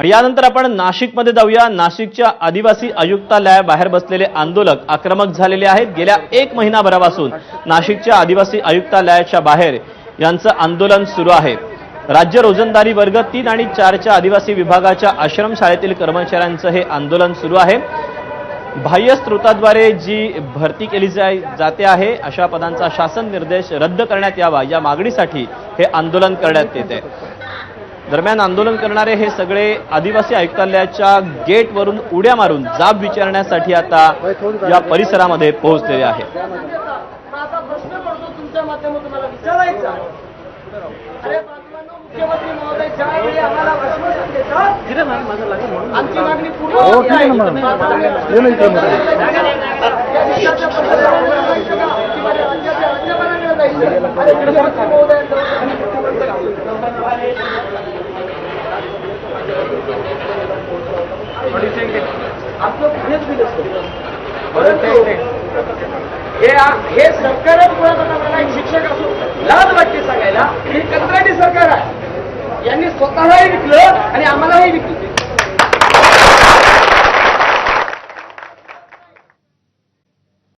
आणि यानंतर आपण नाशिकमध्ये जाऊया. नाशिकच्या आदिवासी आयुक्तालयाबाहेर बसलेले आंदोलक आक्रमक झालेले आहेत. गेल्या एक महिनाभरापासून नाशिकच्या आदिवासी आयुक्तालयाच्या बाहेर यांचं आंदोलन सुरू आहे. राज्य रोजंदारी वर्ग तीन आणि चारच्या आदिवासी विभागाच्या आश्रमशाळेतील कर्मचाऱ्यांचं हे आंदोलन सुरू आहे. बाह्य स्रोताद्वारे जी भरती केली जाय जाते आहे अशा पदांचा शासन निर्देश रद्द करण्यात यावा या मागणीसाठी हे आंदोलन करण्यात येते. दरम्यान आंदोलन करणारे हे सगळे आदिवासी आयुक्तालयाच्या गेटवरून उड्या मारून जाब विचारण्यासाठी आता या परिसरामध्ये पोहोचलेले आहेत. आपलं पुढेच हे हे सरकार मुळात एक शिक्षक असो लाज वाटते सांगायला हे कंत्राटी सरकार आहे यांनी स्वतःलाही विकलं आणि आम्हालाही विकलं.